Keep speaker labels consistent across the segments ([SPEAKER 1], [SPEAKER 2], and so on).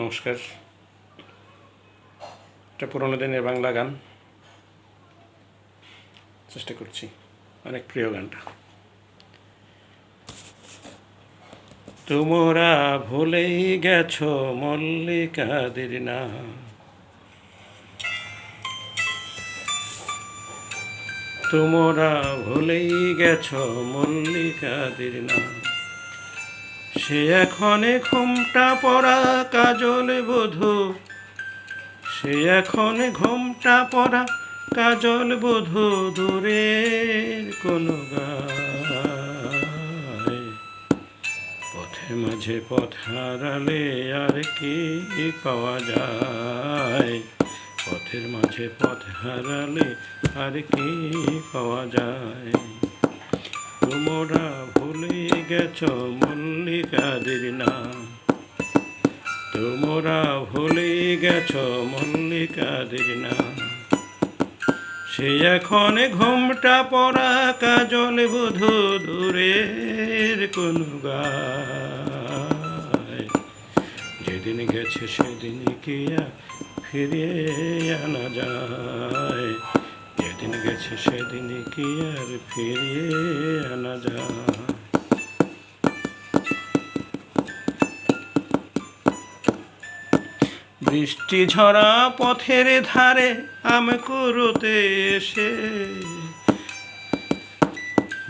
[SPEAKER 1] নমস্কার। এটা পুরোনো দিনের বাংলা গান। চেষ্টা করছি। অনেক প্রিয় গানটা। তোমরা ভুলেই গেছো মল্লিকাদের না তোমরা ভুলেই গেছো মল্লিকাদের না সে এখনে ঘুমটা পড়া কাজল বধূ। সে এখনে ঘুমটা পড়া কাজল বধূ দূরের কোনো পথে মাঝে পথ হারালে আর কি পাওয়া যায়? পথের মাঝে পথ হারালে আর কি পাওয়া যায়? তোমরা ভুলে গেছ মল্লিকাদের নাম তোমরা ভুলে গেছ মল্লিকাদের নাম সে এখন ঘুমটা পড়া কাজল বধূ দূরের কোন যেদিন গেছে সেদিন কি ফিরিয়ে আনা যায়। যেদিন গেছে সেদিন কি আর ফিরিয়ে আনা যায়। বৃষ্টি ঝরা পথের ধারে আম করতে এসে।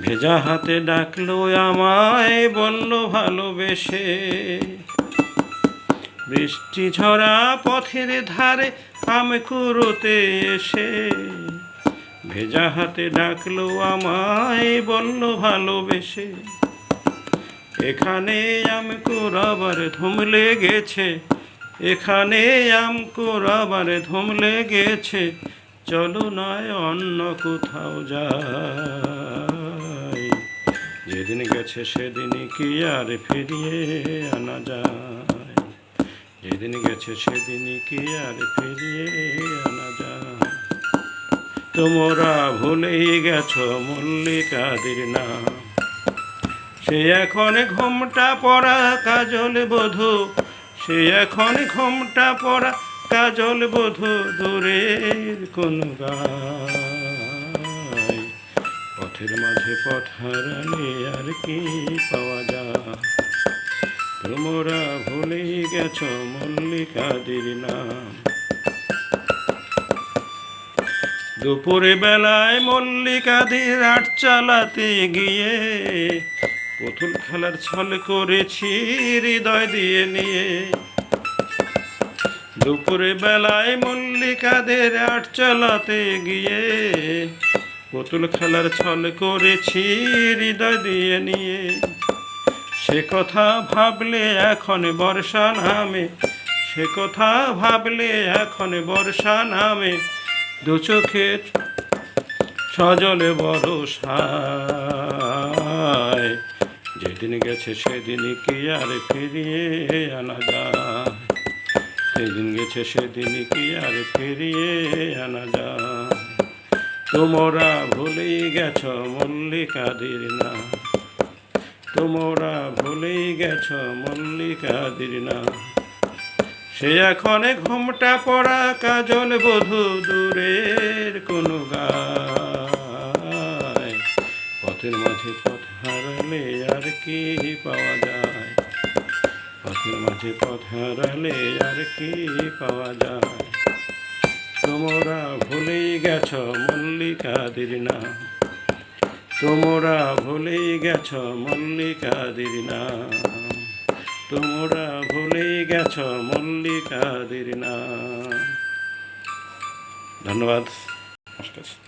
[SPEAKER 1] ভেজা হাতে ডাকলো আমায়, বলল ভালোবেসে। বৃষ্টি ঝরা পথের ধারে আম করতে এসে। ভেজা হাতে ডাকলো আমায়, বলল ভালোবেসে। এখানে আম কোরাবার ধুম লেগেছে এখানে আম কোরাবার ধুম লেগেছে। চলো নয় অন্য কোথাও যাই। যেদিন গেছে সেদিন কি আর ফিরিয়ে আনা যায়? যেদিন গেছে সেদিন কি আর ফিরিয়ে আনা যায়? তোমরা ভুলেই গেছো মল্লিকাদের নাম। সে এখন ঘুমটা পড়া কাজল বধূ। সে এখন ঘুমটা পড়া কাজল বধূ দূরের কোন পথের মাঝে পথ আর কি পাওয়া যায়? তোমরা ভুলেই গেছো মল্লিকাদের নাম। দুপুরে বেলায় মল্লিকাদের আট চালাতে গিয়ে পুতুল খেলার ছল করেছি, হৃদয় দিয়ে নিয়ে। দুপুরে বেলায় মল্লিকাদের আট চালাতে গিয়ে পুতুল খেলার ছল করেছি, হৃদয় দিয়ে নিয়ে। সে কথা ভাবলে এখন বর্ষা নামে, সে কথা ভাবলে এখন বর্ষা নামে। দু চোখে সজলে সায় যেদিন গেছে, সেদিন কি আর ফিরিয়ে আনা যায়? সেদিন গেছে, সেদিন কি আর ফিরিয়ে আনা যায়? তোমরা ভুলেই গেছ মল্লিকাদের না তোমরা ভুলেই গেছ মল্লিকাদের না সে এখন ঘুমটা পড়া কাজল বধু দূরের কোনো গায়। পথের মাঝে কি পাওয়া যায়? পথের মাঝে পথ আর কি পাওয়া যায়? তোমরা ভুলেই গেছ মল্লিকাদের না তোমরা ভুলেই গেছ মল্লিকাদের নাম। তোমরা ভুলেই গেছ মল্লিকাদের নাম। ধন্যবাদ। নমস্কার।